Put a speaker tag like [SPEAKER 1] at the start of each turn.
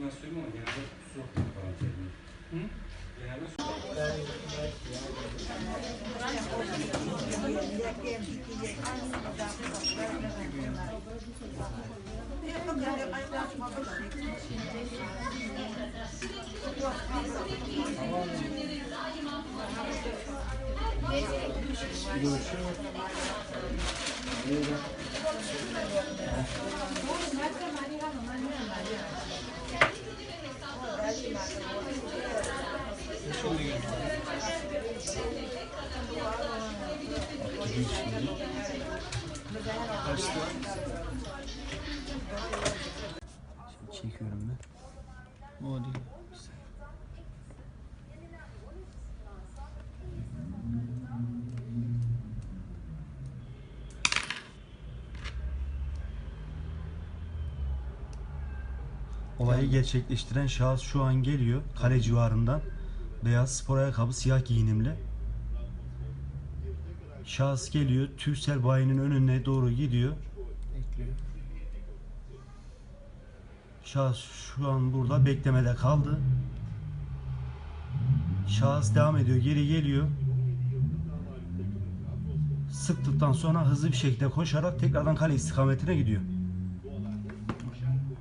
[SPEAKER 1] Nasıl söyleyeyim ama genelde su falan söylüyorum. Hı? Genelde su.
[SPEAKER 2] Şimdi çekiyorum ben. O değil. Olayı gerçekleştiren şahıs şu an geliyor kale civarından. Beyaz spor ayakkabı siyah giyinimli. Şahıs geliyor Türksel bayinin önüne doğru gidiyor.
[SPEAKER 3] Bekliyor.
[SPEAKER 2] Şahıs şu an burada beklemede kaldı. Şahıs devam ediyor, geri geliyor. Sıktıktan sonra hızlı bir şekilde koşarak tekrardan kale istikametine gidiyor.